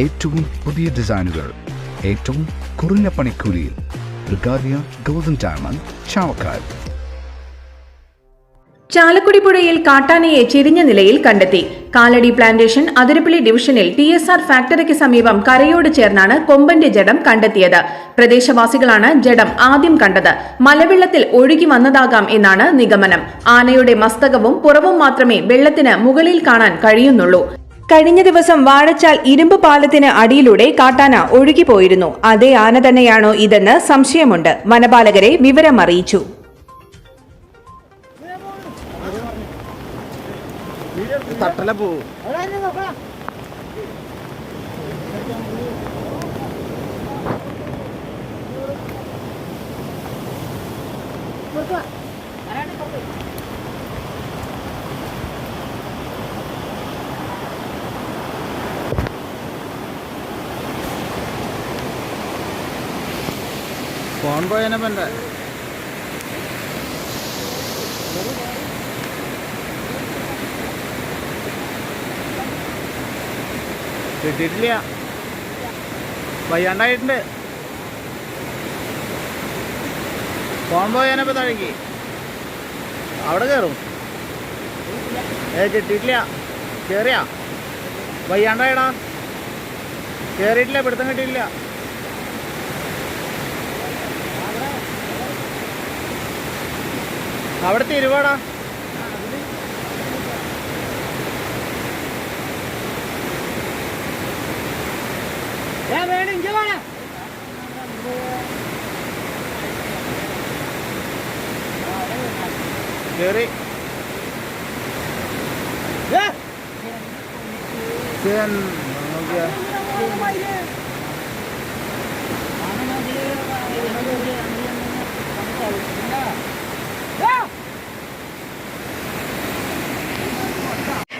ഏറ്റവും പുതിയ ഡിസൈനുകൾ ഏറ്റവും കുറഞ്ഞ പണിക്കൂലിയിൽ. ബ്രിഗാദിയ ഗോൾഡൻ ഡയമണ്ട് ചാവക്കാട്. ചാലക്കുടി പുഴയിൽ കാട്ടാനയെ ചെരിഞ്ഞ നിലയിൽ കണ്ടെത്തി. കാലടി പ്ലാന്റേഷൻ അതിരപ്പള്ളി ഡിവിഷനിൽ ടി എസ് ആർ ഫാക്ടറിക്ക് സമീപം കരയോട് ചേർന്നാണ് കൊമ്പന്റെ ജഡം കണ്ടെത്തിയത്. പ്രദേശവാസികളാണ് ജഡം ആദ്യം കണ്ടത്. മലവെള്ളത്തിൽ ഒഴുകി വന്നതാകാം എന്നാണ് നിഗമനം. ആനയുടെ മസ്തകവും പുറവും മാത്രമേ വെള്ളത്തിന് മുകളിൽ കാണാൻ കഴിയുന്നുള്ളൂ. കഴിഞ്ഞ ദിവസം വാഴച്ചാൽ ഇരുമ്പ് പാലത്തിന് അടിയിലൂടെ കാട്ടാന ഒഴുകിപ്പോയിരുന്നു. അതേ ആന തന്നെയാണോ ഇതെന്ന് സംശയമുണ്ട്. വനപാലകരെ വിവരം അറിയിച്ചു. പോവും എന്റെ. കിട്ടിയിട്ടില്ല. വയ്യാണ്ടായിട്ടുണ്ട്. ഫോൺ പോയാനപ്പോ താഴേക്ക് അവിടെ കയറും. ഏ കിട്ടിയിട്ടില്ല. കയറിയാ വയ്യാണ്ടായടാ. കയറിയിട്ടില്ല പിടുത്തം കിട്ടിയില്ല അവിടെ തിരുവാടാ കേറി. ചേൻ നോക്കിയാ